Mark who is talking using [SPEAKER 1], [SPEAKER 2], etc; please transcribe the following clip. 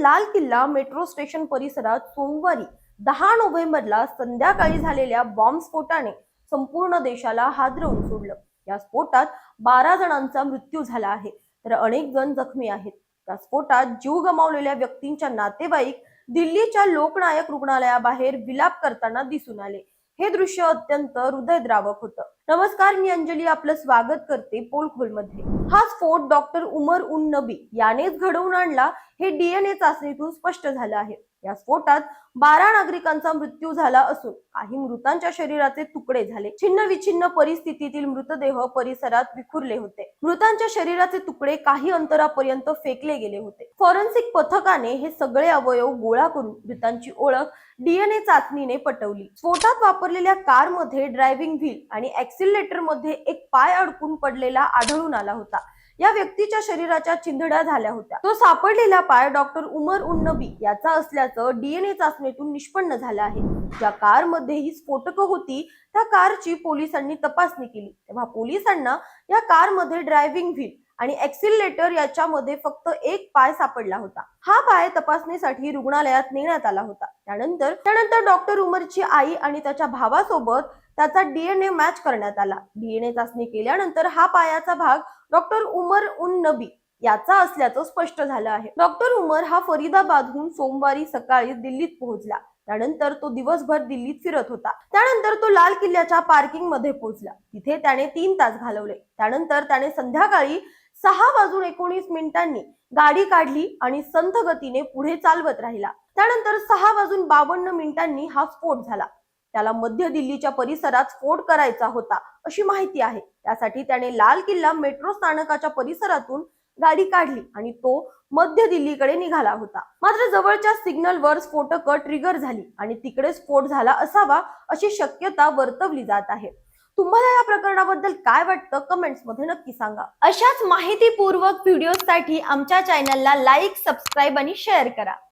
[SPEAKER 1] लाल किल्ला metro station परिसरात सोमवारी दहा नोव्हेंबरला संध्याकाळी झालेल्या बॉम्बस्फोटाने संपूर्ण देशाला हादरवून सोडलं. या स्फोटात बारा जणांचा मृत्यू झाला आहे. तर अनेक जण जखमी आहेत. या स्फोटात जीव गमावलेल्या व्यक्तींच्या नातेवाईक दिल्लीच्या लोकनायक रुग्णालयाबाहेर विलाप करताना दिसून आले. हे दृश्य अत्यंत हृदयद्रावक होतं. नमस्कार मी अंजली. आपलं स्वागत करते पोलखोलमध्ये. हा स्फोट डॉक्टर उमर उन नबी यानेच घडवून आणला हे डीएनए चाचणीतून स्पष्ट झालं आहे. या स्फोटात बारा नागरिकांचा मृत्यू झाला असून काही मृतांच्या शरीराचे तुकडे झाले. छिन्न विछिन्न परिस्थितीतील मृतदेह परिसरात विखुरले होते. मृतांच्या शरीराचे तुकडे काही अंतरापर्यंत फेकले गेले होते. फॉरेन्सिक पथकाने हे सगळे अवयव गोळा करून मृतांची ओळख डीएनए चाचणीने पटवली. स्फोटात वापरलेल्या कारमध्ये ड्रायव्हिंग व्हील आणि ऍक्सिलेटरमध्ये एक पाय अडकून पडलेला आढळून आला होता. या व्यक्तीच्या शरीराच्या चिंधड्या झाल्या होत्या. तो सापडलेला पाय डॉक्टर उमर उन्नबी याचा असल्याचं डीएनए चाचणीतून निष्पन्न झालं आहे. ज्या कारमध्ये ही स्फोटकं होती त्या कारची पोलिसांनी तपासणी केली. तेव्हा पोलिसांना या कारमध्ये ड्रायव्हिंग व्हील आणि एक्सिलेटर याच्यामध्ये फक्त एक पाय सापडला होता. हा पाय तपासणीसाठी रुग्णालयात नेण्यात आला होता. त्यानंतर त्यानंतर डॉक्टर उमरची आई आणि त्याच्या भावासोबत त्याचा डीएनए मॅच करण्यात आला. डीएनए चाचणी केल्यानंतर हा पायाचा भाग डॉक्टर उमर उन नबी याचा असल्याचं स्पष्ट झालं आहे. डॉक्टर उमर हा फरीदाबादहून सोमवारी सकाळी दिल्लीत पोहोचला. त्यानंतर तो दिवसभर दिल्लीत फिरत होता. त्यानंतर तो लाल किल्ल्याच्या पार्किंगमध्ये पोहोचला. तिथे त्याने तीन तास घालवले. त्यानंतर त्याने संध्याकाळी सहा वाजून एकोणीस मिनिटांनी गाडी काढली आणि संथ गतीने पुढे चालवत राहिला. त्यानंतर सहा वाजून बावन्न मिनिटांनी हा स्फोट झाला. त्याला मध्य दिल्लीच्या परिसरात स्फोट करायचा होता अशी माहिती आहे. त्यासाठी त्याने लाल किल्ला मेट्रो स्थानकाच्या परिसरातून गाडी काढली आणि तो मध्य दिल्लीकडे निघाला होता. मात्र जवळच्या सिग्नलवर स्फोटक ट्रिगर झाली आणि तिकडे स्फोट झाला असावा अशी शक्यता वर्तवली जात आहे. तुम्हाला या प्रकरणाबद्दल काय वाटतं कमेंट्समध्ये नक्की सांगा. अशाच माहितीपूर्वक व्हिडिओसाठी आमच्या चॅनलला लाईक सबस्क्राईब आणि शेअर करा.